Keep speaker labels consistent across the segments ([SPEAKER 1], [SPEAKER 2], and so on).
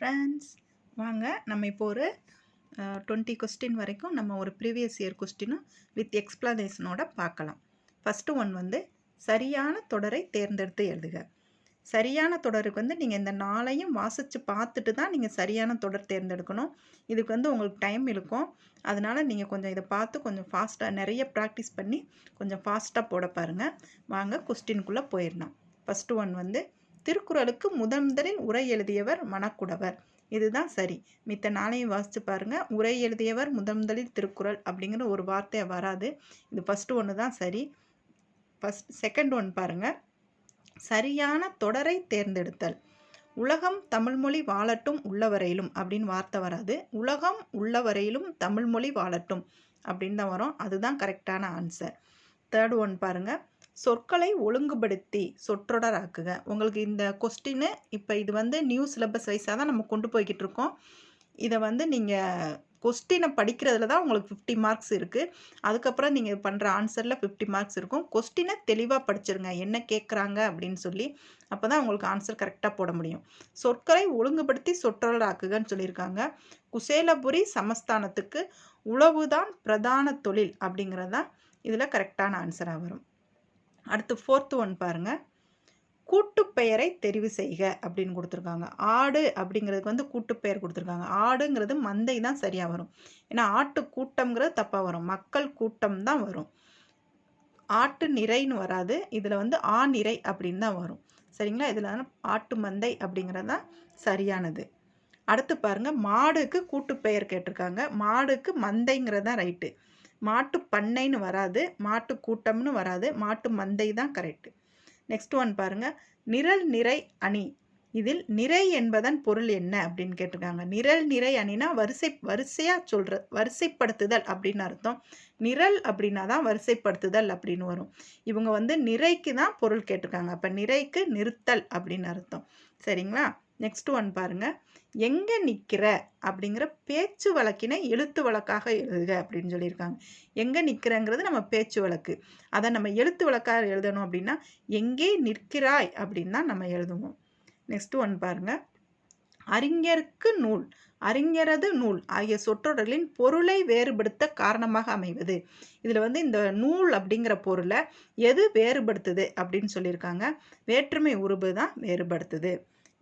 [SPEAKER 1] Friends வாங்க நம்ம இப்போ ஒரு டுவெண்ட்டி கொஸ்டின் வரைக்கும் நம்ம ஒரு ப்ரீவியஸ் இயர் கொஸ்டினும் வித் எக்ஸ்ப்ளனேஷனோட பார்க்கலாம். ஃபஸ்ட்டு ஒன் வந்து சரியான தொடரை தேர்ந்தெடுத்து எழுதுக. சரியான தொடருக்கு வந்து நீங்கள் இந்த நாளையும் வாசித்து பார்த்துட்டு தான் நீங்கள் சரியான தொடர் தேர்ந்தெடுக்கணும். இதுக்கு வந்து உங்களுக்கு டைம் இருக்கும். அதனால் நீங்கள் கொஞ்சம் இதை பார்த்து கொஞ்சம் ஃபாஸ்ட்டாக நிறைய ப்ராக்டிஸ் பண்ணி கொஞ்சம் ஃபாஸ்ட்டாக போட பாருங்கள் வாங்க கொஸ்டினுக்குள்ளே போயிடலாம். ஃபஸ்ட்டு ஒன் வந்து திருக்குறளுக்கு முதன் முதலில் உரை எழுதியவர் மணக்குடவர். இதுதான் சரி. மித்த நாளையும் வாசித்து பாருங்கள் உரை எழுதியவர் முதன் முதலில் திருக்குறள் அப்படிங்கிற ஒரு வார்த்தை வராது. இது ஃபஸ்ட்டு ஒன்று தான் சரி. ஃபஸ்ட் செகண்ட் ஒன் பாருங்கள் சரியான தொடரை தேர்ந்தெடுத்தல். உலகம் தமிழ்மொழி வாழட்டும் உள்ளவரையிலும் அப்படின்னு வார்த்தை வராது. உலகம் உள்ளவரையிலும் தமிழ்மொழி வாழட்டும் அப்படின்னு தான் வரும். அதுதான் கரெக்டான ஆன்சர் தேர்ட் ஒன் பாருங்கள் சொற்களை ஒழுங்குபடுத்தி சொற்றொடராக்குக. உங்களுக்கு இந்த கொஸ்டின்னு இப்போ இது வந்து நியூ சிலபஸ் வைஸாக தான் நம்ம கொண்டு போய்கிட்டு இருக்கோம். இதை வந்து நீங்கள் கொஸ்டினை படிக்கிறதுல தான் உங்களுக்கு ஃபிஃப்டி மார்க்ஸ் இருக்குது அதுக்கப்புறம் நீங்கள் பண்ணுற ஆன்சரில் ஃபிஃப்டி மார்க்ஸ் இருக்கும். கொஸ்டினை தெளிவாக படிச்சிருங்க. என்ன கேட்குறாங்க அப்படின்னு சொல்லி அப்போ தான் உங்களுக்கு ஆன்சர் கரெக்டாக போட முடியும். சொற்களை ஒழுங்குபடுத்தி சொற்றொடராக்குகன்னு சொல்லியிருக்காங்க. குசேலபுரி சமஸ்தானத்துக்கு உழவுதான் பிரதான தொழில் அப்படிங்கிறது தான் இதில் கரெக்டான ஆன்சராக வரும். அடுத்து ஃபோர்த்து ஒன் பாருங்கள் கூட்டுப்பெயரை தெரிவு செய்க அப்படின்னு கொடுத்துருக்காங்க. ஆடு அப்படிங்கிறதுக்கு வந்து கூட்டுப்பெயர் கொடுத்துருக்காங்க. ஆடுங்கிறது மந்தை தான் சரியாக வரும். ஏன்னா ஆட்டு கூட்டம்ங்கிறது தப்பாக வரும். மக்கள் கூட்டம் தான் வரும். ஆட்டு நிறைன்னு வராது. இதில் வந்து ஆ நிறை அப்படின்னு தான் வரும். சரிங்களா? இதில் ஆட்டு மந்தை அப்படிங்கிறது தான் சரியானது. அடுத்து பாருங்கள் மாடுக்கு கூட்டுப்பெயர் கேட்டிருக்காங்க. மாடுக்கு மந்தைங்கிறது தான் ரைட்டு மாட்டு பண்ணைன்னு வராது மாட்டு கூட்டம்னு வராது மாட்டு மந்தை தான் கரெக்டு நெக்ஸ்ட் ஒன் பாருங்கள் நிரல் நிறை அணி. இதில் நிறை என்பதன் பொருள் என்ன அப்படின்னு கேட்டிருக்காங்க. நிரல் நிறை அணினா வரிசை வரிசையாக சொல்கிற வரிசைப்படுத்துதல் அப்படின்னு அர்த்தம். நிரல் அப்படின்னா தான் வரிசைப்படுத்துதல் அப்படின்னு வரும். இவங்க வந்து நிறைக்கு தான் பொருள் கேட்டிருக்காங்க. அப்போ நிறைக்கு நிறுத்தல் அப்படின்னு அர்த்தம். சரிங்களா? நெக்ஸ்ட் ஒன் பாருங்கள் எங்கே நிற்கிற அப்படிங்கிற பேச்சு வழக்கினை எழுத்து வழக்காக எழுதுக அப்படின்னு சொல்லியிருக்காங்க. எங்கே நிற்கிறங்கிறது நம்ம பேச்சு வழக்கு. அதை நம்ம எழுத்து வழக்காக எழுதணும் அப்படின்னா எங்கே நிற்கிறாய் அப்படின்னு தான் நம்ம எழுதுவோம். நெக்ஸ்ட் ஒன் பாருங்கள் அறிஞருக்கு நூல். அறிஞரது நூல் ஆகிய சொற்றொடர்களின் பொருளை வேறுபடுத்த காரணமாக அமைவது. இதில் வந்து இந்த நூல் அப்படிங்கிற பொருளை எது வேறுபடுத்துது அப்படின்னு சொல்லியிருக்காங்க. வேற்றுமை உருபு தான் வேறுபடுத்துது.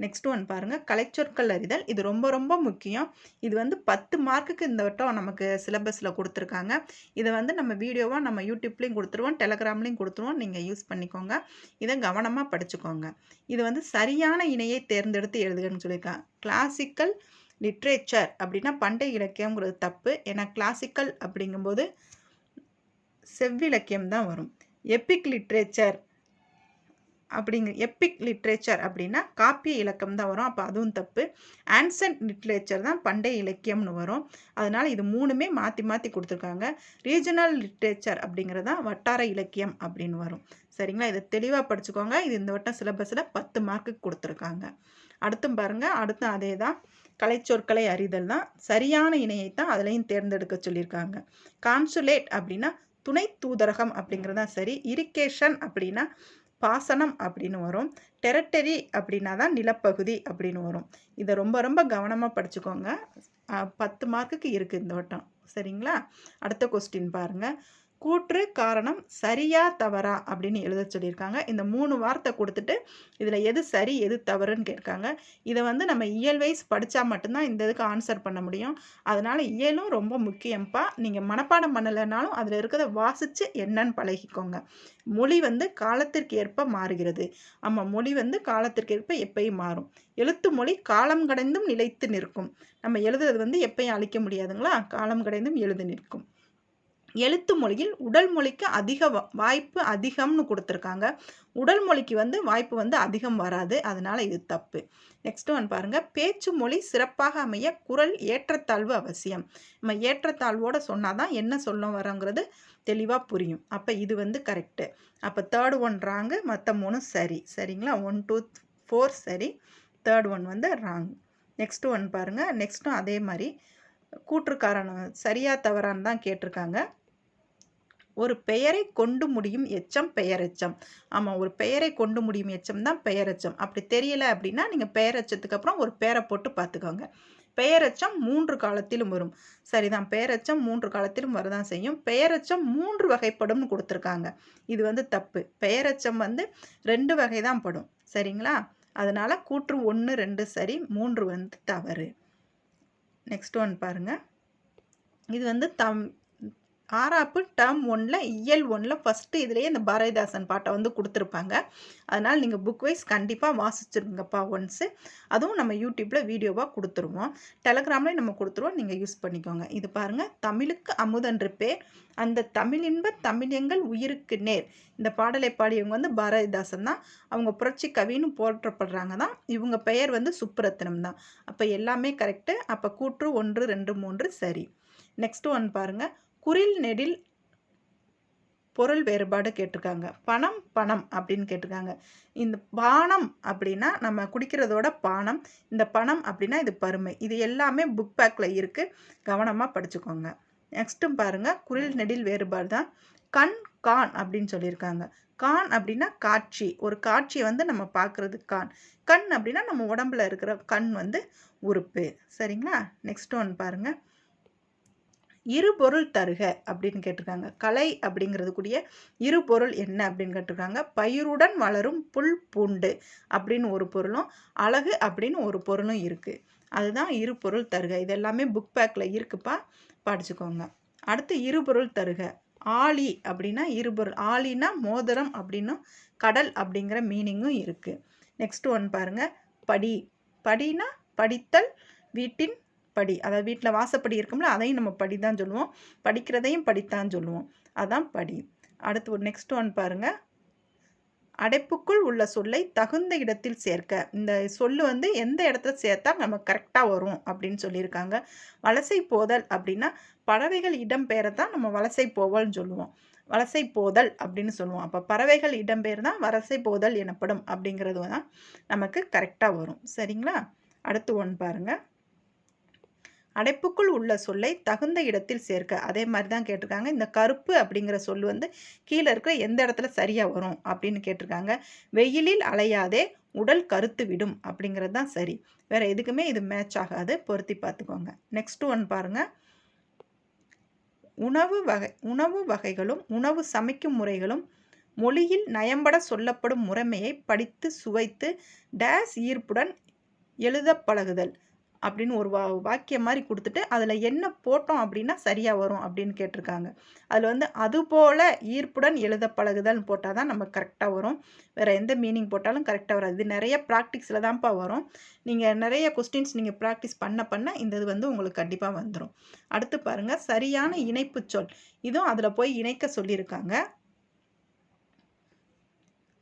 [SPEAKER 1] நெக்ஸ்ட் ஒன் பாருங்கள் கலைச்சொற்கள் அறிதல். இது ரொம்ப ரொம்ப முக்கியம். இது வந்து பத்து மார்க்குக்கு இந்த வட்டம் நமக்கு சிலபஸில் கொடுத்துருக்காங்க. இதை வந்து நம்ம வீடியோவாக நம்ம யூடியூப்லேயும் கொடுத்துருவோம். டெலகிராம்லேயும் கொடுத்துருவோம். நீங்கள் யூஸ் பண்ணிக்கோங்க. இதை கவனமாக படிச்சுக்கோங்க. இது வந்து சரியான இணையை தேர்ந்தெடுத்து எழுதுகன்னு சொல்லியிருக்காங்க. கிளாசிக்கல் லிட்ரேச்சர் அப்படின்னா பண்டை இலக்கியங்கிறது தப்பு. ஏன்னா கிளாசிக்கல் அப்படிங்கும்போது செவ்விலக்கியம் தான் வரும். எப்பிக் லிட்ரேச்சர் அப்படிங்க எப்பிக் லிட்ரேச்சர் அப்படின்னா காப்பிய இலக்கம் தான் வரும். அப்போ அதுவும் தப்பு. ஆன்சன்ட் லிட்ரேச்சர் தான் பண்டைய இலக்கியம்னு வரும். அதனால் இது மூணுமே மாற்றி மாற்றி கொடுத்துருக்காங்க. ரீஜனல் லிட்ரேச்சர் அப்படிங்கிறது தான் வட்டார இலக்கியம் அப்படின்னு வரும். சரிங்களா? இதை தெளிவாக படிச்சுக்கோங்க. இது இந்த வட்டம் சிலபஸில் பத்து மார்க்கு கொடுத்துருக்காங்க. அடுத்தும் பாருங்கள் அடுத்தும் அதே தான் கலைச்சொற்களை அறிதல் தான். சரியான இணையை தான் அதுலேயும் தேர்ந்தெடுக்க சொல்லியிருக்காங்க. கான்சுலேட் அப்படின்னா துணை தூதரகம் அப்படிங்கிறது தான் சரி. இரிகேஷன் அப்படின்னா பாசனம் அப்படின்னு வரும். டெரட்டரி அப்படின்னா தான் நிலப்பகுதி அப்படின்னு வரும். இதை ரொம்ப ரொம்ப கவனமாக படிச்சுக்கோங்க. பத்து மார்க்குக்கு இருக்குது இந்த வட்டம். சரிங்களா? அடுத்த கொஸ்டின் பாருங்கள் கூற்று காரணம் சரியா தவறா அப்படின்னு எழுத சொல்லியிருக்காங்க. இந்த மூணு வார்த்தை கொடுத்துட்டு இதில் எது சரி எது தவறுன்னு கேட்காங்க. இதை வந்து நம்ம இயல் வைஸ் படித்தா மட்டும்தான் இந்த இதுக்கு ஆன்சர் பண்ண முடியும். அதனால் இயலும் ரொம்ப முக்கியம்ப்பா நீங்கள் மனப்பாடம் பண்ணலைனாலும் அதில் இருக்கிறத வாசித்து என்னன்னு பழகிக்கோங்க. மொழி வந்து காலத்திற்கு ஏற்ப மாறுகிறது. ஆமாம் மொழி வந்து காலத்திற்கு ஏற்ப எப்பயும் மாறும். எழுத்து மொழி காலம் கடைந்தும் நிலைத்து நிற்கும். நம்ம எழுதுறது வந்து எப்பயும் அழிக்க முடியாதுங்களா? காலம் கடைந்தும் எழுது நிற்கும். எழுத்து மொழியில் உடல் மொழிக்கு அதிக வாய்ப்பு அதிகம்னு கொடுத்துருக்காங்க. உடல் மொழிக்கு வந்து வாய்ப்பு வந்து அதிகம் வராது. அதனால் இது தப்பு. நெக்ஸ்ட் ஒன் பாருங்கள் பேச்சு மொழி சிறப்பாக அமைய குரல் ஏற்றத்தாழ்வு அவசியம். நம்ம ஏற்றத்தாழ்வோடு சொன்னால் தான் என்ன சொல்ல வரோங்கிறது தெளிவாக புரியும். அப்போ இது வந்து கரெக்டு அப்போ தேர்ட் ஒன் ராங்கு மற்ற மூணு சரி. சரிங்களா? ஒன் டூ ஃபோர் சரி. தேர்ட் ஒன் வந்து ராங் நெக்ஸ்ட் ஒன் பாருங்கள் நெக்ஸ்ட்டும் அதே மாதிரி. கூற்றுக்காரன் சரியாக தவறான்னு தான் கேட்டிருக்காங்க. ஒரு பெயரை கொண்டு முடியும் எச்சம் பெயரெச்சம். ஆமாம் ஒரு பெயரை கொண்டு முடியும் எச்சம் தான் பெயரெச்சம். அப்படி தெரியல அப்படின்னா நீங்கள் பெயரெச்சத்துக்கு அப்புறம் ஒரு பேரை போட்டு பார்த்துக்கோங்க. பெயரச்சம் மூன்று காலத்திலும் வரும். சரிதான் பெயரச்சம் மூன்று காலத்திலும் வரதான் செய்யும். பெயரச்சம் மூன்று வகைப்படும்னு கொடுத்துருக்காங்க. இது வந்து தப்பு. பெயரச்சம் வந்து ரெண்டு வகை தான் படும். சரிங்களா? அதனால் கூற்று ஒன்று ரெண்டு சரி மூன்று வந்து தவறு. நெக்ஸ்ட் ஒன் பாருங்கள் இது வந்து தம் ஆறாப்பு டேர்ம் ஒன்றில் இயல் ஒன்றில் ஃபஸ்ட்டு இதுலேயே இந்த பாரதிதாசன் பாட்டை வந்து கொடுத்துருப்பாங்க. அதனால் நீங்கள் புக் வைஸ் கண்டிப்பாக வாசிச்சிருங்கப்பா ஒன்ஸு அதுவும் நம்ம யூடியூப்பில் வீடியோவாக கொடுத்துருவோம். டெலகிராம்லேயும் நம்ம கொடுத்துருவோம். நீங்கள் யூஸ் பண்ணிக்கோங்க. இது பாருங்கள் தமிழுக்கு அமுதன்று பேர் அந்த தமிழின்ப தமிழங்கள் உயிருக்கு நேர். இந்த பாடலை பாடியவங்க வந்து பாரதிதாசன் தான். அவங்க புரட்சி கவின்னு போற்றப்படுறாங்க தான். இவங்க பெயர் வந்து சுப்புரத்தினம் தான். அப்போ எல்லாமே கரெக்டு அப்போ கூற்று ஒன்று ரெண்டு மூன்று சரி. நெக்ஸ்ட் ஒன் பாருங்கள் குரில் நெடில் பொருள் வேறுபாடு கேட்டிருக்காங்க. பணம் பணம் அப்படின்னு கேட்டிருக்காங்க. இந்த பானம் அப்படின்னா நம்ம குடிக்கிறதோட பானம் இந்த பணம் அப்படின்னா இது பருமை. இது எல்லாமே புக் பேக்கில் இருக்குது கவனமாக படிச்சுக்கோங்க. நெக்ஸ்ட்டும் பாருங்கள் குரில் நெடில் வேறுபாடு தான். கண் கான் அப்படின்னு சொல்லியிருக்காங்க. கான் அப்படின்னா காட்சி. ஒரு காட்சியை வந்து நம்ம பார்க்குறது கான். கண் அப்படின்னா நம்ம உடம்புல இருக்கிற கண் வந்து உறுப்பு. சரிங்களா? நெக்ஸ்ட் ஒன் பாருங்கள் இரு பொருள் தருக அப்படின்னு கேட்டிருக்காங்க. கலை அப்படிங்கிறது கூடிய இரு பொருள் என்ன அப்படின்னு கேட்டிருக்காங்க. பயிருடன் வளரும் புல் பூண்டு அப்படின்னு ஒரு பொருளும் அழகு அப்படின்னு ஒரு பொருளும் இருக்குது அதுதான் இரு பொருள் தருக. இது எல்லாமே புக் பேக்கில் இருக்குப்பா. படிச்சுக்கோங்க. அடுத்து இருபொருள் தருக. ஆலி அப்படின்னா இருபொருள் ஆலினா மோதிரம் அப்படின்னும் கடல் அப்படிங்கிற மீனிங்கும் இருக்குது நெக்ஸ்ட் ஒன் பாருங்கள் படி. படினா படித்தல் வீட்டின் படி அதாவது வீட்டில் வாசப்படி இருக்கும்ல அதையும் நம்ம படி தான் சொல்லுவோம். படிக்கிறதையும் படித்தான் சொல்லுவோம். அதான் படி. அடுத்து ஒரு நெக்ஸ்ட் ஒன் பாருங்கள் அடைப்புக்குள் உள்ள சொல்லை தகுந்த இடத்தில் சேர்க்க. இந்த சொல்லு வந்து எந்த இடத்துல சேர்த்தா நம்ம கரெக்டாக வரும் அப்படின்னு சொல்லியிருக்காங்க. வலசை போதல் அப்படின்னா பறவைகள் இடம்பெயரை தான் நம்ம வலசை போவல்னு சொல்லுவோம். வலசை போதல் அப்படின்னு சொல்லுவோம். அப்போ பறவைகள் இடம்பெயர் தான் வலசை போதல் எனப்படும் அப்படிங்கிறது தான் நமக்கு கரெக்டாக வரும். சரிங்களா? அடுத்து ஒன்று பாருங்கள் அடைப்புக்குள் உள்ள சொல்லை தகுந்த இடத்தில் சேர்க்க. அதே மாதிரி தான் கேட்டிருக்காங்க. இந்த கருப்பு அப்படிங்கிற சொல் வந்து கீழே இருக்கிற எந்த இடத்துல சரியாக வரும் அப்படின்னு கேட்டிருக்காங்க. வெயிலில் அலையாதே உடல் கருத்து விடும் அப்படிங்கிறது தான் சரி. வேறு எதுக்குமே இது மேட்ச் ஆகாது. பொருத்தி பார்த்துக்கோங்க. நெக்ஸ்ட் ஒன் பாருங்கள் உணவு வகை உணவு வகைகளும் உணவு சமைக்கும் முறைகளும் மொழியில் நயம்பட சொல்லப்படும் முறைமையை படித்து சுவைத்து டேஸ் ஈர்ப்புடன் எழுத பழகுதல். அப்படின்னு ஒரு வா வாக்கியம் மாதிரி கொடுத்துட்டு அதில் என்ன போட்டோம் அப்படின்னா சரியாக வரும் அப்படின்னு கேட்டிருக்காங்க. அதில் வந்து அதுபோல் ஈர்ப்புடன் எழுத பழகுதல்னு போட்டால் தான் நம்ம கரெக்டாக வரும். வேறு எந்த மீனிங் போட்டாலும் கரெக்டாக வராது. இது நிறைய ப்ராக்டிக்ஸில் தான்ப்பா வரும். நீங்கள் நிறைய கொஸ்டின்ஸ் நீங்கள் ப்ராக்டிஸ் பண்ண பண்ண இந்த இது வந்து உங்களுக்கு கண்டிப்பாக வந்துடும் அடுத்து பாருங்கள் சரியான இணைப்பு சொல். இதுவும் அதில் போய் இணைக்க சொல்லியிருக்காங்க.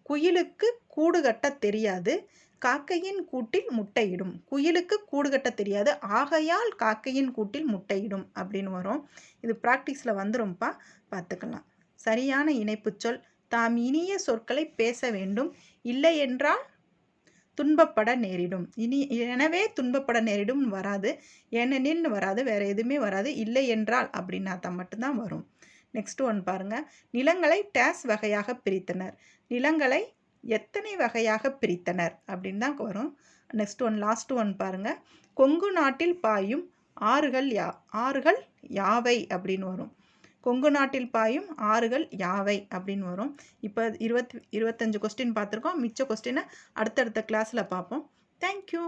[SPEAKER 1] குயிலுக்கு கூடு கட்ட தெரியாது காக்கையின் கூட்டில் முட்டையிடும். குயிலுக்கு கூடு கட்ட தெரியாது ஆகையால் காக்கையின் கூட்டில் முட்டையிடும் அப்படின்னு வரும். இது ப்ராக்டிஸில் வந்துரும்ப்பா பார்த்துக்கலாம். சரியான இணைப்பு சொல். தாம் இனிய சொற்களை பேச வேண்டும். இல்லை என்றால் துன்பப்பட நேரிடும். இனி எனவே துன்பப்பட நேரிடும் வராது. ஏனெனில் வராது வேறு எதுவுமே வராது. இல்லை என்றால் அப்படின்னா தான் மட்டும்தான் வரும். நெக்ஸ்ட் ஒன் பாருங்கள் நிலங்களை டேஸ் வகையாக பிரித்தனர். நிலங்களை எத்தனை வகையாக பிரித்தனர்? அப்படின்னு தான் வரும். நெக்ஸ்ட் ஒன் லாஸ்ட் ஒன் பாருங்கள் கொங்கு நாட்டில் பாயும் ஆறுகள் யா ஆறுகள் யாவை அப்படின்னு வரும். கொங்கு நாட்டில் பாயும் ஆறுகள் யாவை அப்படின்னு வரும். இப்போ இருபத்தி இருபத்தஞ்சு கொஸ்டின் பார்த்துருக்கோம். மிச்ச கொஸ்டினை அடுத்தடுத்த கிளாஸில் பார்ப்போம். தேங்க்யூ